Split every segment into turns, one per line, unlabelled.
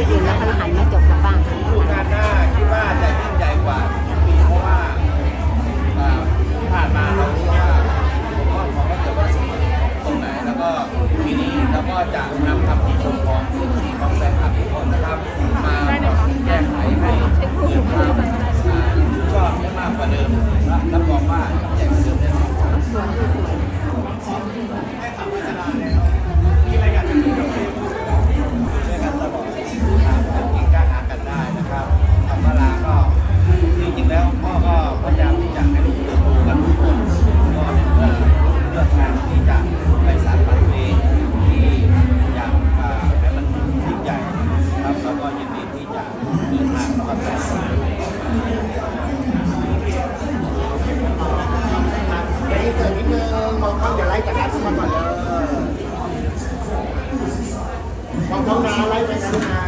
ที่ยืนแล้วก็หันมาจบกับบ้านดูงา
นหน้าคิดว่าจะยิ่งใหญ่กว่าทุกปีเพราะว่าที่ผ่านมาเรารู้ว่าผมว่าของเราเกิดว่าตรงไหนแล้วก็ปีนี้เราก็จะนำทำกี่ชม ที่จะไปสานฝันตัวเองที่อยากอ่าให้มันยิ่งใหญ่ครับแล้วก็ยินดีที่จะเดินทางแล้วก็แสนฝันตัวเอง
เดี๋ยวอินเสิร์ตนิดนึงมองเข้าอย่าไล่จากการทุกคนก่อนเลยมองเข้านะไล่ไปนะลูก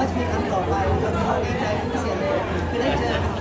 ว่าจะมีครั้งต่อไปแล้วก็ดีใจเป็นพิเศษเลยคือได้เจอ